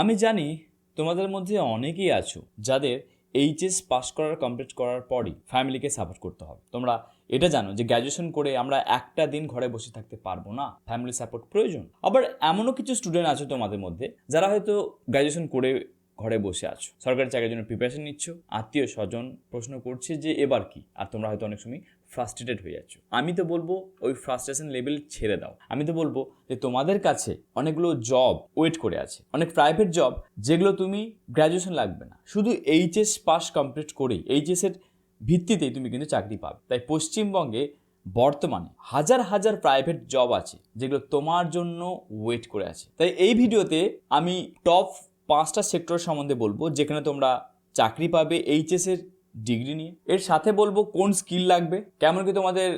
আমি জানি তোমাদের মধ্যে অনেকেই আছো যাদের এইচএস পাস করার কমপ্লিট করার পরই ফ্যামিলিকে সাপোর্ট করতে হবে। তোমরা এটা জানো যে গ্র্যাজুয়েশন করে আমরা একটা দিন ঘরে বসে থাকতে পারব না। ফ্যামিলি সাপোর্ট প্রয়োজন। আবার এমনও কিছু স্টুডেন্ট আছো তোমাদের মধ্যে যারা হয়তো গ্র্যাজুয়েশন করে ঘরে বসে আছো। সরকারি চাকরির জন্য প্রিপারেশন নিচ্ছ। আত্মীয় স্বজন প্রশ্ন করছে যে এবার কি? আর তোমরা হয়তো অনেক সময় ফ্রাস্ট্রেটেড হয়ে যাচ্ছ। আমি তো বলব ওই ফ্রাস্ট্রেশন লেভেল ছেড়ে দাও। আমি তো বলব যে তোমাদের কাছে অনেকগুলো জব ওয়েট করে আছে। অনেক প্রাইভেট জব যেগুলো তুমি গ্র্যাজুয়েশন লাগবে না। শুধু এইচএস পাস কমপ্লিট করেই এইচএসের ভিত্তিতেই তুমি কিন্তু চাকরি পাবে। তাই পশ্চিমবঙ্গে বর্তমানে হাজার হাজার প্রাইভেট জব আছে যেগুলো তোমার জন্য ওয়েট করে আছে। তাই এই ভিডিওতে আমি টপ পাঁচটা সেক্টর সম্বন্ধে বলব যেখানে তোমরা চাকরি পাবে এইচএস এর ডিগ্রি নিয়ে। এর সাথে বলব কোন স্কিল লাগবে, কেমন কি তোমাদের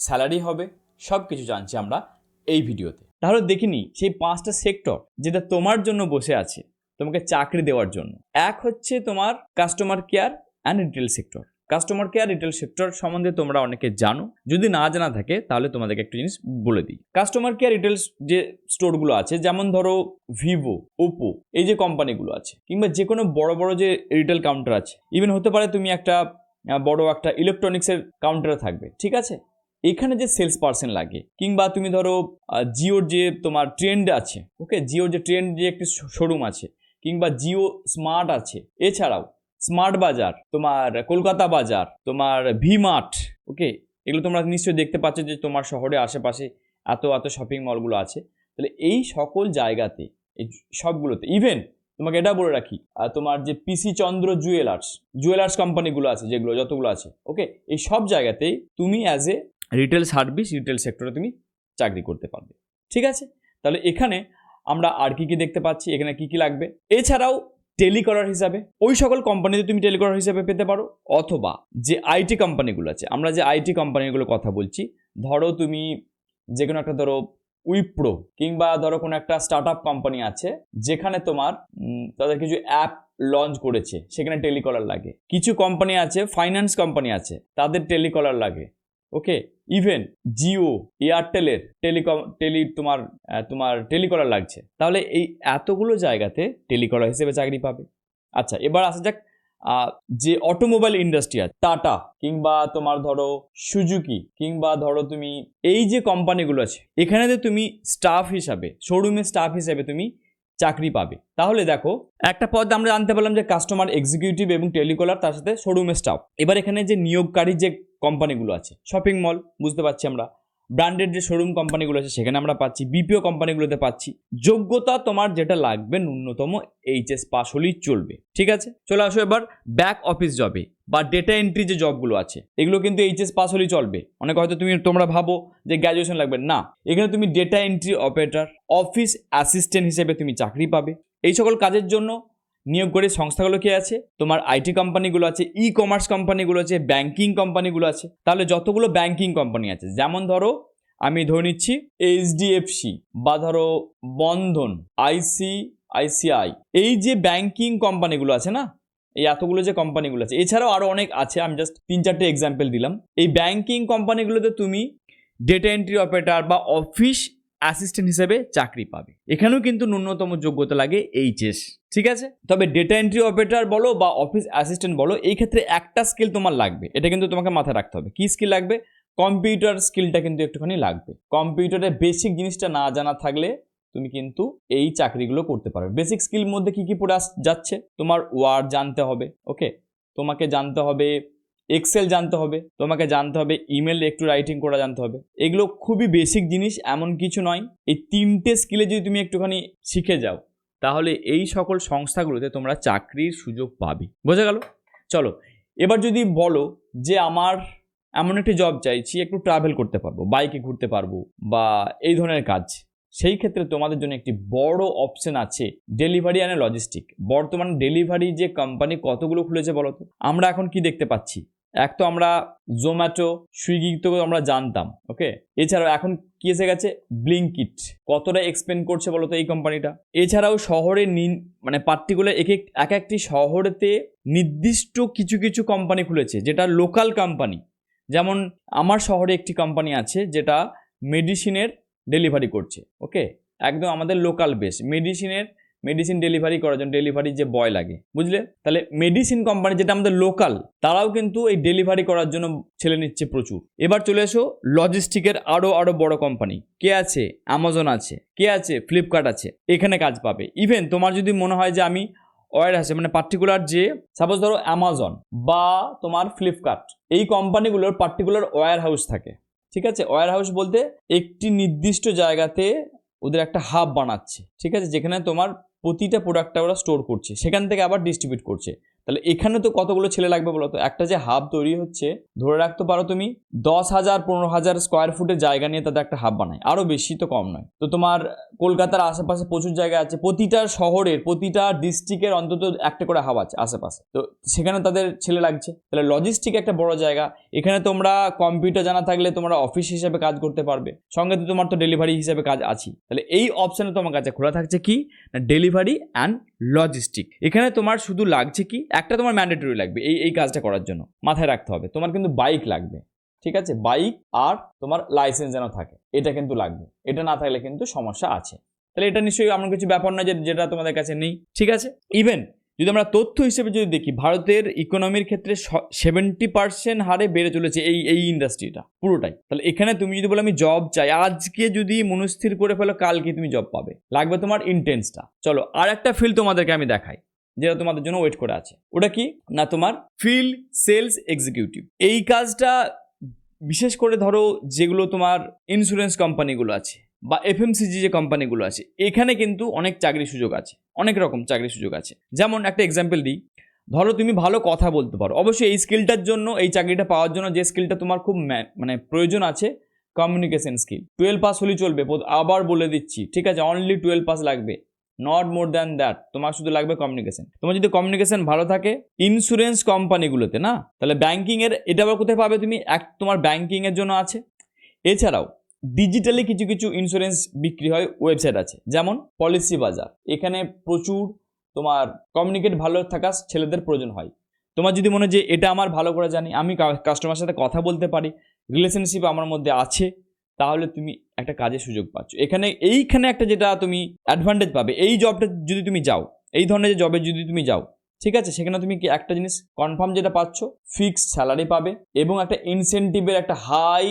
স্যালারি হবে সব কিছু জানছি আমরা এই ভিডিওতে। তাহলে দেখিনি সেই পাঁচটা সেক্টর যেটা তোমার জন্য বসে আছে, তোমাকে চাকরি দেওয়ার জন্য। এক হচ্ছে তোমার customer care and retail sector customer care retail sector সম্বন্ধে তোমরা অনেকে জানো। যদি না জানা থাকে, তাহলে তোমাদেরকে একটু জিনিস বলে দিই। কাস্টমার কেয়ার রিটেল যে স্টোরগুলো আছে, যেমন ধরো ভিভো ওপো এই যে কোম্পানিগুলো আছে, কিংবা যে কোনো বড় বড় যে রিটেল কাউন্টার আছে ইভেন হতে পারে তুমি একটা বড় একটা ইলেকট্রনিক্সের কাউন্টারে থাকবে, ঠিক আছে? এখানে যে সেলস পার্সন লাগে, কিংবা তুমি ধরো জিওর যে তোমার ট্রেন্ড আছে ওকে জিওর যে ট্রেন্ড যে একটি শোরুম আছে, কিংবা জিও স্মার্ট আছে, এছাড়াও স্মার্ট বাজার তোমার কলকাতা বাজার তোমার ভি মার্ট ওকে এগুলো তোমরা নিশ্চয়ই দেখতে পাচ্ছ যে তোমার শহরে আশেপাশে এত এত শপিং মলগুলো আছে। তাহলে এই সকল জায়গাতে এই সবগুলোতে ইভেন তোমাকে এটা বলে রাখি আহ, তোমার যে পিসি চন্দ্র জুয়েলার্স জুয়েলার্স কোম্পানিগুলো আছে যেগুলো যতগুলো আছে ওকে এই সব জায়গাতেই তুমি as a retail service retail সেক্টরে তুমি চাকরি করতে পারবে ঠিক আছে? তাহলে এখানে আমরা আর কি কি দেখতে পাচ্ছি? এখানে কি কি লাগবে? এছাড়াও টেলিকলার হিসাবে, ওই সকল কোম্পানিতে তুমি টেলিকলার হিসাবে পেতে পারো, অথবা যে আইটি কোম্পানিগুলো আছে, আমরা যে আইটি কোম্পানিগুলো কথা বলছি, ধরো তুমি যে কোনো একটা ধরো উইপ্রো কিংবা ধরো কোনো একটা স্টার্ট আপ কোম্পানি আছে, যেখানে তোমার তাদের কিছু অ্যাপ লঞ্চ করেছে, সেখানে টেলিকলার লাগে। কিছু কোম্পানি আছে ফাইন্যান্স কোম্পানি আছে, তাদের টেলিকলার লাগে। ওকে ইভেন জিও, এয়ারটেলের টেলিকম, টেলি তোমার তোমার টেলিকলার লাগছে। তাহলে এই এতগুলো জায়গাতে টেলিকলার হিসেবে চাকরি পাবে। আচ্ছা এবার আসা যাক যে অটোমোবাইল ইন্ডাস্ট্রি আছে, টাটা কিংবা তোমার ধরো সুজুকি কিংবা ধরো তুমি, এই যে কোম্পানিগুলো আছে, এখানেতে তুমি স্টাফ হিসাবে শোরুমে স্টাফ হিসাবে তুমি চাকরি পাবে। তাহলে দেখো, একটা পদ আমরা জানতে পারলাম যে কাস্টমার এক্সিকিউটিভ এবং টেলিকলার তার সাথে শোরুমের স্টাফ এবার এখানে যে নিয়োগকারী যে কোম্পানিগুলো আছে শপিং মল বুঝতে পারছি আমরা। ব্র্যান্ডেড যে শোরুম কোম্পানিগুলো আছে, সেখানে আমরা পাচ্ছি বিপিও কোম্পানিগুলোতে পাচ্ছি। যোগ্যতা তোমার যেটা লাগবে, ন্যূনতম এইচএস পাস হলেই চলবে। ঠিক আছে? চলে আসো এবার ব্যাক অফিস জবে বা ডেটা এন্ট্রি যে জবগুলো আছে, এগুলো কিন্তু এইচএস পাস হলেই চলবে। অনেক হয়তো তুমি, তোমরা ভাবো যে গ্র্যাজুয়েশন লাগবে। না, এখানে তুমি data entry operator office assistant হিসেবে তুমি চাকরি পাবে। এই সকল কাজের জন্য নিয়োগ করে সংস্থাগুলো কি আছে? তোমার আইটি কোম্পানিগুলো আছে ই কমার্স কোম্পানিগুলো আছে ব্যাংকিং কোম্পানিগুলো আছে। তাহলে যতগুলো ব্যাংকিং কোম্পানি আছে, যেমন ধরো আমি ধরে নিচ্ছি এইচডিএফসি বা ধরো বন্ধন আইসি আইসিআই এই যে ব্যাংকিং কোম্পানিগুলো আছে না, এই এতগুলো যে কোম্পানিগুলো আছে, এছাড়াও আরও অনেক আছে, আমি জাস্ট তিন চারটে এক্সাম্পল দিলাম। এই ব্যাংকিং কোম্পানিগুলোতে তুমি ডেটা এন্ট্রি অপারেটার বা অফিস অ্যাসিস্ট্যান্ট হিসেবে চাকরি পাবে। এখানেও কিন্তু ন্যূনতম যোগ্যতা লাগে এইচএস ঠিক আছে? তবে ডেটা এন্ট্রি অপারেটর বলো বা অফিস অ্যাসিস্ট্যান্ট বলো, এই ক্ষেত্রে একটা স্কিল তোমার লাগবে। এটা কিন্তু তোমাকে মাথায় রাখতে হবে। কী স্কিল লাগবে? কম্পিউটার স্কিলটা কিন্তু একটুখানি লাগবে। কম্পিউটারের বেসিক জিনিসটা না জানা থাকলে তুমি কিন্তু এই চাকরিগুলো করতে পারবে। বেসিক স্কিল মধ্যে কি কি পড়ে যাচ্ছে? তোমার ওয়ার্ড জানতে হবে ওকে তোমাকে জানতে হবে এক্সেল জানতে হবে, তোমাকে জানতে হবে ইমেল একটু রাইটিং করা জানতে হবে। এগুলো খুবই বেসিক জিনিস, এমন কিছু নয়। এই তিনটে স্কিলে যদি তুমি একটুখানি শিখে যাও, তাহলে এই সকল সংস্থাগুলোতে তোমরা চাকরির সুযোগ পাবে। বোঝা গেল? চলো, এবার যদি বলো যে আমার এমন একটি জব চাইছি, একটু ট্রাভেল করতে পারব বাইকে ঘুরতে পারব, বা এই ধরনের কাজ। সেই ক্ষেত্রে তোমাদের জন্য একটি বড় অপশন আছে ডেলিভারি অ্যান্ড লজিস্টিক বর্তমানে ডেলিভারি যে কোম্পানি কতগুলো খুলেছে বলো তো? আমরা এখন কি দেখতে পাচ্ছি? এক তো আমরা জোম্যাটো সুইগি তো আমরা জানতাম ওকে এছাড়াও এখন কি এসে গেছে? ব্লিঙ্কিট কতটা এক্সপেন্ড করছে বলো তো এই কোম্পানিটা এছাড়াও শহরে মানে পার্টিকুলার এক- এক একটি শহরেতে নির্দিষ্ট কিছু কিছু কোম্পানি খুলেছে, যেটা লোকাল কোম্পানি যেমন আমার শহরে একটি কোম্পানি আছে, যেটা মেডিসিনের ডেলিভারি করছে ওকে একদম আমাদের লোকাল বেস মেডিসিনের মেডিসিন ডেলিভারি করার জন্য ডেলিভারি যে বয় লাগে, বুঝলে? তাহলে মেডিসিন কোম্পানি যেটা আমাদের লোকাল তারাও কিন্তু এই ডেলিভারি করার জন্য ছেলে নিচ্ছে প্রচুর। এবার চলে এসো লজিস্টিকের আরও আরও বড় কোম্পানি কে আছে? অ্যামাজন আছে। কে আছে? ফ্লিপকার্ট আছে। এখানে কাজ পাবে। ইভেন তোমার যদি মনে হয় যে আমি ওয়ার আছে মানে পার্টিকুলার যে সাপোজ ধরো অ্যামাজন বা তোমার ফ্লিপকার্ট এই কোম্পানিগুলোর পার্টিকুলার ওয়্যার হাউস থাকে। ঠিক আছে? ওয়্যার হাউস বলতে একটি নির্দিষ্ট জায়গাতে ওদের একটা হাব বানাচ্ছে। ঠিক আছে? যেখানে তোমার প্রতিটা প্রোডাক্টটা ওরা স্টোর করছে সেখান থেকে আবার ডিস্ট্রিবিউট করছে। তাহলে এখানে তো কতগুলো ছেলে লাগবে বলো তো? একটা যে হাব তৈরি হচ্ছে, ধরে রাখতে পারো তুমি, দশ হাজার, পনেরো হাজার স্কোয়ার ফুটের জায়গা নিয়ে তাদের একটা হাব বানায়। আরও বেশি তো কম নয়। তো তোমার কলকাতার আশেপাশে প্রচুর জায়গা আছে, প্রতিটা শহরের, প্রতিটা ডিস্ট্রিক্টের অন্তত একটা করে হাব আছে আশেপাশে। তো সেখানে তাদের ছেলে লাগছে। তাহলে লজিস্টিক একটা বড় জায়গা। এখানে তোমরা কম্পিউটার জানা থাকলে তোমরা অফিস হিসেবে কাজ করতে পারবে। সঙ্গে তো তোমার তো ডেলিভারি হিসেবে কাজ আছে তাহলে এই অপশানে তোমার কাছে খোলা থাকছে কি? না ডেলিভারি অ্যান্ড লজিস্টিক এখানে তোমার শুধু লাগছে কি? একটা তোমার ম্যান্ডেটরি লাগবে এই এই কাজটা করার জন্য, মাথায় রাখতে হবে। তোমার কিন্তু বাইক লাগবে, ঠিক আছে? বাইক আর তোমার লাইসেন্স যেন থাকে, এটা কিন্তু লাগবে। এটা না থাকলে কিন্তু সমস্যা আছে। তাহলে এটা নিশ্চয়ই এমন কিছু ব্যাপার না যে, যেটা তোমাদের কাছে নেই, ঠিক আছে? ইভেন যদি আমরা তথ্য হিসেবে যদি দেখি, ভারতের ইকোনমির ক্ষেত্রে সেভেন্টি পার্সেন্ট হারে বেড়ে চলেছে এই এই ইন্ডাস্ট্রিটা পুরোটাই। তাহলে এখানে তুমি যদি বলো আমি জব চাই, আজকে যদি মনস্থির করে ফেলো, কালকে তুমি জব পাবে। লাগবে তোমার ইন্টেন্সটা চলো আর একটা ফিল্ড তোমাদেরকে আমি দেখাই। যেটা তোমাদের জন্য ওয়েট করে আছে। ওটা কি? না, তোমার ফিল্ড সেলস এক্সিকিউটিভ এই কাজটা বিশেষ করে ধরো যেগুলো তোমার ইন্স্যুরেন্স কোম্পানিগুলো আছে বা এফএমসিজি যে কোম্পানিগুলো আছে, এখানে কিন্তু অনেক চাকরির সুযোগ আছে। অনেক রকম চাকরির সুযোগ আছে। যেমন একটা এক্সাম্পল দিই। ধরো তুমি ভালো কথা বলতে পারো। অবশ্যই এই স্কিলটার জন্য, এই চাকরিটা পাওয়ার জন্য যে স্কিলটা তোমার খুব মানে প্রয়োজন আছে কমিউনিকেশন স্কিল টুয়েলভ পাস হলেই চলবে আবার বলে দিচ্ছি, ঠিক আছে? অনলি টুয়েলভ পাস লাগবে। নট মোর দ্যান দ্যাট তোমার শুধু লাগবে কমিউনিকেশন তোমার যদি কমিউনিকেশন ভালো থাকে ইন্স্যুরেন্স কোম্পানিগুলোতে না? তাহলে ব্যাংকিংয়ের এটা আবার কোথায় পাবে তুমি? এক, তোমার ব্যাংকিংয়ের জন্য আছে। এছাড়াও ডিজিটালি কিছু কিছু ইন্স্যুরেন্স বিক্রি হয় ওয়েবসাইট আছে। যেমন পলিসি বাজার এখানে প্রচুর তোমার কমিউনিকেট ভালো থাকা ছেলেদের প্রয়োজন হয়। তোমার যদি মনে হয় যে এটা আমার ভালো করে জানি, আমি কাস্টমার সাথে কথা বলতে পারি রিলেশনশিপ আমার মধ্যে আছে, তাহলে তুমি একটা কাজের সুযোগ পাচ্ছ। এখানে, এইখানে একটা যেটা তুমি অ্যাডভান্টেজ পাবে, এই জবটা যদি তুমি যাও, এই ধরনের যে জবে যদি তুমি যাও, ঠিক আছে? সেখানে তুমি কি একটা জিনিস কনফার্ম যেটা পাচ্ছ ফিক্সড স্যালারি পাবে এবং একটা ইনসেন্টিভের একটা হাই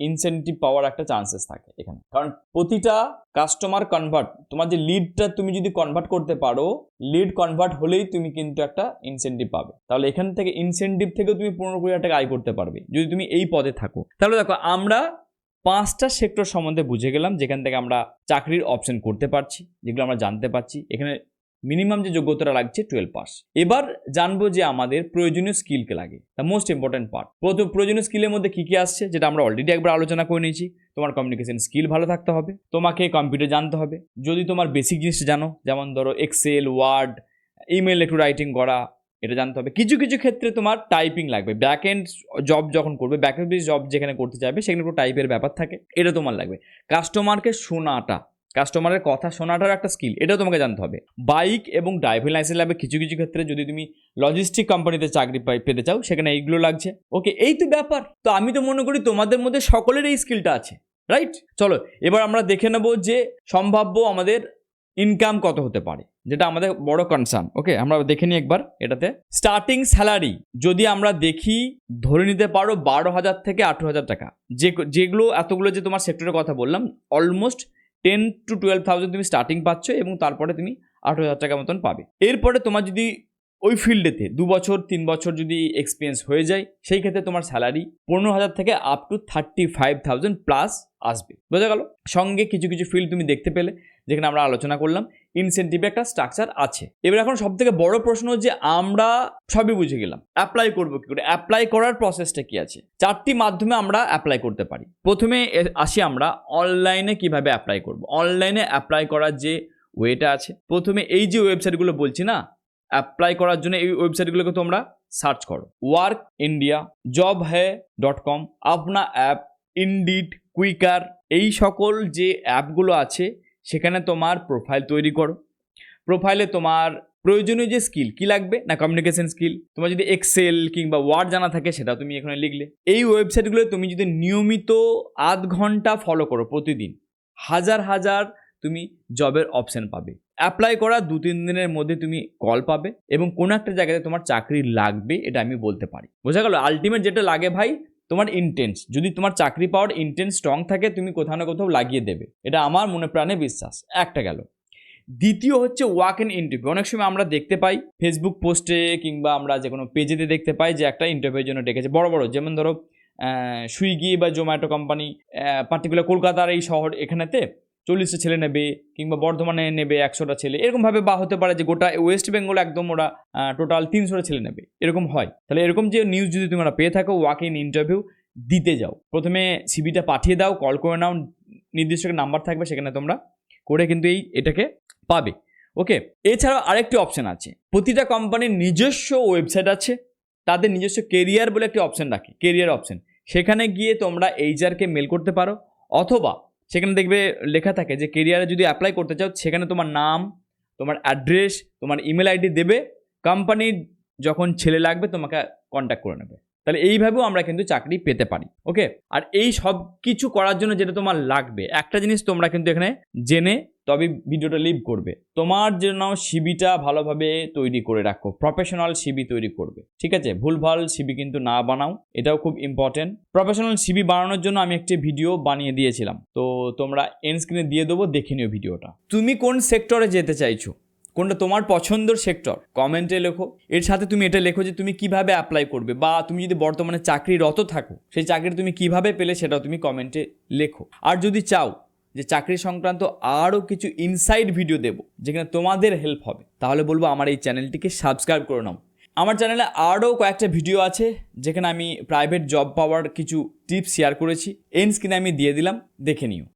ইনসেন্টিভ পাওয়ার একটা চান্সেস থাকে এখানে। কারণ প্রতিটা কাস্টমার কনভার্ট তোমার যে লিডটা তুমি যদি কনভার্ট করতে পারো লিড কনভার্ট হলেই তুমি কিন্তু একটা ইনসেন্টিভ পাবে। তাহলে এখান থেকে ইনসেন্টিভ থেকেও তুমি পনেরো কুড়ি হাজার টাকা আয় করতে পারবে, যদি তুমি এই পদে থাকো। তাহলে দেখো, আমরা পাঁচটা সেক্টর সম্বন্ধে বুঝে গেলাম, যেখান থেকে আমরা চাকরির অপশন করতে পারছি, যেগুলো আমরা জানতে পারছি। এখানে মিনিমাম যে যোগ্যতাটা লাগছে টুয়েলভ পাস এবার জানব যে আমাদের প্রয়োজনীয় স্কিলকে লাগে দ্য মোস্ট ইম্পর্ট্যান্ট পার্ট প্রথম প্রয়োজনীয় স্কিলের মধ্যে কী কী আসছে, যেটা আমরা অলরেডি একবার আলোচনা করে নিয়েছি। তোমার কমিউনিকেশন স্কিল ভালো থাকতে হবে, তোমাকে কম্পিউটার জানতে হবে। যদি তোমার বেসিক জিনিস জানো, যেমন ধরো এক্সেল ওয়ার্ড ইমেল একটু রাইটিং করা এটা জানতে হবে। কিছু কিছু ক্ষেত্রে তোমার টাইপিং লাগবে। ব্যাক এন্ড জব যখন করবে ব্যাক এন্ড জব যেখানে করতে যাবে সেখানে একটু টাইপের ব্যাপার থাকে। এটা তোমার লাগবে। কাস্টমারকে শোনাটা। কাস্টমারের কথা শোনাটার একটা স্কিল এটাও তোমাকে জানতে হবে। বাইক এবং ড্রাইভিং লাইসেন্স লাগবে। কিছু কিছু ক্ষেত্রে যদি তুমি লজিস্টিক কোম্পানিতে চাকরি পেতে চাও, সেখানে এইগুলো লাগছে। ওকে এই তো ব্যাপার। তো আমি তো মনে করি তোমাদের মধ্যে সকলের এই স্কিলটা আছে রাইট চলো, এবার আমরা দেখে নেব যে সম্ভাব্য আমাদের ইনকাম কত হতে পারে। যেটা আমাদের বড় কনসার্ন ওকে আমরা দেখে নিই একবার এটাতে। স্টার্টিং স্যালারি যদি আমরা দেখি, ধরে নিতে পারো বারো হাজার থেকে আঠেরো হাজার টাকা। যে যেগুলো, এতগুলো যে তোমার সেক্টরের কথা বললাম almost ten to twelve thousand তুমি স্টার্টিং পাচ্ছ এবং তারপরে তুমি আঠেরো হাজার টাকা মতন পাবে। এরপরে তোমার যদি ওই ফিল্ডেতে দু বছর, তিন বছর যদি এক্সপিরিয়েন্স হয়ে যায়, সেই ক্ষেত্রে তোমার স্যালারি পনেরো হাজার থেকে up to thirty five thousand plus আসবে। বোঝা গেল? সঙ্গে কিছু কিছু ফিল্ড তুমি দেখতে পেলে, যেখানে আমরা আলোচনা করলাম ইনসেন্টিভে একটা স্ট্রাকচার আছে। এবার এখন সব থেকে বড় প্রশ্ন যে আমরা সবই বুঝে গেলাম অ্যাপ্লাই করব কি করে? অ্যাপ্লাই করার প্রসেসটা কি আছে? চারটি মাধ্যমে আমরা অ্যাপ্লাই করতে পারি। প্রথমে আসি আমরা অনলাইনে কীভাবে অ্যাপ্লাই করব? অনলাইনে অ্যাপ্লাই করার যে ওয়েটা আছে, প্রথমে এই যে ওয়েবসাইটগুলো বলছি না অ্যাপ্লাই করার জন্য এই ওয়েবসাইটগুলোকে তোমরা সার্চ করো। ওয়ার্ক ইন্ডিয়া জব হ্যাঁ dot com Apna app Indeed quicker এই সকল যে অ্যাপগুলো আছে, সেখানে তোমার প্রোফাইল তৈরি করো। প্রোফাইলে তোমার প্রয়োজনীয় যে স্কিল কি লাগবে? না কমিউনিকেশন স্কিল তোমার যদি এক্সেল কিংবা ওয়ার্ড জানা থাকে, সেটা তুমি এখানে লিখলে। এই ওয়েবসাইটগুলো তুমি যদি নিয়মিত আধ ঘণ্টা ফলো করো প্রতিদিন, হাজার হাজার তুমি জবের অপশন পাবে। অ্যাপ্লাই করা দু, তিন দিনের মধ্যে তুমি কল পাবে এবং কোনো একটা জায়গাতে তোমার চাকরি লাগবে এটা আমি বলতে পারি। বোঝা গেল? আলটিমেট যেটা লাগে ভাই, তোমার ইন্টেন্স যদি তোমার চাকরি পাওয়ার ইন্টেন্স স্ট্রং থাকে, তুমি কোথাও না কোথাও লাগিয়ে দেবে। এটা আমার মনে প্রাণে বিশ্বাস। একটা গেল। দ্বিতীয় হচ্ছে ওয়াক ইন ইন্টারভিউ অনেক সময় আমরা দেখতে পাই ফেসবুক পোস্টে কিংবা আমরা যে কোনো পেজেতে দেখতে পাই যে একটা ইন্টারভিউর জন্য ডেকেছে। বড় বড়, যেমন ধরো সুইগি বা জোম্যাটো কোম্পানি পার্টিকুলার কলকাতার এই শহর এখানেতে চল্লিশটা ছেলে নেবে কিংবা বর্ধমানে নেবে একশোটা ছেলে। এরকমভাবে বা হতে পারে যে গোটা ওয়েস্ট বেঙ্গল একদম ওরা টোটাল তিনশোটা ছেলে নেবে। এরকম হয়। তাহলে এরকম যে নিউজ যদি তোমরা পেয়ে থাকো ওয়াক ইন ইন্টারভিউ দিতে যাও। প্রথমে সিবিটা পাঠিয়ে দাও কল করে নাও, নির্দিষ্ট নাম্বার থাকবে, সেখানে তোমরা করে কিন্তু এই, এটাকে পাবে। ওকে এছাড়াও আরেকটি অপশন আছে। প্রতিটা কোম্পানির নিজস্ব ওয়েবসাইট আছে। তাদের নিজস্ব কেরিয়ার বলে একটি অপশন রাখে কেরিয়ার অপশন সেখানে গিয়ে তোমরা এইচআরকে মেল করতে পারো, অথবা সেখানে দেখবে লেখা থাকে যে কেরিয়ারে যদি অ্যাপ্লাই করতে চাও, সেখানে তোমার নাম, তোমার অ্যাড্রেস তোমার ইমেল আইডি দেবে। কোম্পানির যখন ছেলে লাগবে, তোমাকে কন্ট্যাক্ট করে নেবে। তাহলে এইভাবেও আমরা কিন্তু চাকরি পেতে পারি ওকে আর এই সব কিছু করার জন্য যেটা তোমার লাগবে, একটা জিনিস তোমরা কিন্তু এখানে জেনে তবে ভিডিওটা লিভ করবে। তোমার জন্য সিবিটা ভালোভাবে তৈরি করে রাখো প্রফেশনাল সিবি তৈরি করবে, ঠিক আছে? ভুলভাল সিবি কিন্তু না বানাও, এটাও খুব ইম্পর্টেন্ট প্রফেশনাল সিবি বানানোর জন্য আমি একটি ভিডিও বানিয়ে দিয়েছিলাম, তো তোমরা এন স্ক্রিনে দিয়ে দেবো, দেখে নিও ভিডিওটা তুমি কোন সেক্টরে যেতে চাইছো? কোনটা তোমার পছন্দের সেক্টর কমেন্টে লেখো। এর সাথে তুমি এটা লেখো যে তুমি কীভাবে অ্যাপ্লাই করবে বা তুমি যদি বর্তমানে চাকরিরত থাকো, সেই চাকরি তুমি কীভাবে পেলে সেটাও তুমি কমেন্টে লেখো। আর যদি চাও যে চাকরি সংক্রান্ত আরও কিছু ইনসাইড ভিডিও দেব, যেখানে তোমাদের হেল্প হবে, তাহলে বলব আমার এই চ্যানেলটিকে সাবস্ক্রাইব করে নাও। আমার চ্যানেলে আরও কয়েকটা ভিডিও আছে, যেখানে আমি প্রাইভেট জব পাওয়ার কিছু টিপস শেয়ার করেছি এন স্ক্রিনে আমি দিয়ে দিলাম, দেখে নিও।